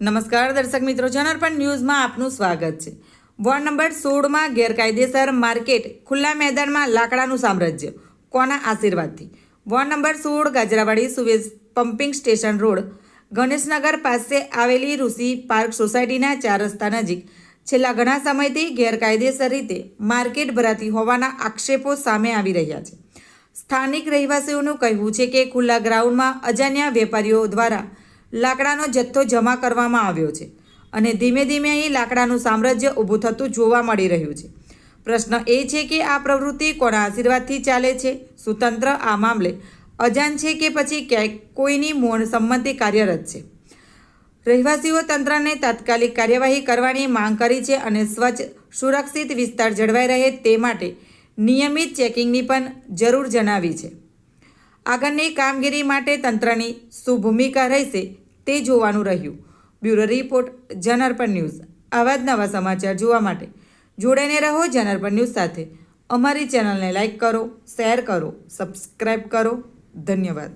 નમસ્કાર દર્શક મિત્રો, જનરપણ ન્યૂઝમાં આપનું સ્વાગત છે. વોર્ડ નંબર સોળમાં ગેરકાયદેસર માર્કેટ ખુલ્લા મેદાનમાં લાકડાનું સામ્રાજ્ય. કોના આશીર્વાદથી? વોર્ડ નંબર સોળ, Gajrawadi sewage pumping station road. Ganeshnagar પાસે આવેલી ઋષિ પાર્ક સોસાયટીના ચાર રસ્તા નજીક. છેલ્લા ઘણા સમયથી ગેરકાયદેસર રીતે માર્કેટ ભરાતી હોવાના આક્ષેપો સામે આવી રહ્યા છે. સ્થાનિક રહેવાસીઓનું કહેવું છે કે ખુલ્લા ગ્રાઉન્ડમાં અજાણ્યા વેપારીઓ દ્વારા લાકડાનો જથ્થો જમા કરવામાં આવ્યો છે અને ધીમે ધીમે અહીં લાકડાનું સામ્રાજ્ય ઊભું થતું જોવા મળી રહ્યું છે. પ્રશ્ન એ છે કે આ પ્રવૃત્તિ કોના આશીર્વાદથી ચાલે છે? સુતંત્ર આ મામલે અજાણ છે કે પછી ક્યાંક કોઈની મૂળ સંમતિ કાર્યરત છે? રહેવાસીઓ તંત્રને તાત્કાલિક કાર્યવાહી કરવાની માંગ કરી છે અને સ્વચ્છ, સુરક્ષિત વિસ્તાર જળવાઈ રહે તે માટે નિયમિત ચેકિંગની પણ જરૂર જણાવી છે. આગળની કામગીરી માટે તંત્રની શું ભૂમિકા રહેશે તે જોવાનું રહ્યું. બ્યુરો રિપોર્ટ જનરપન ન્યૂઝ. આવા જ નવા સમાચાર જોવા માટે જોડાઈને રહો જનરપન ન્યૂઝ સાથે. અમારી ચેનલને લાઇક કરો, શેર કરો સબસ્ક્રાઈબ કરો. ધન્યવાદ.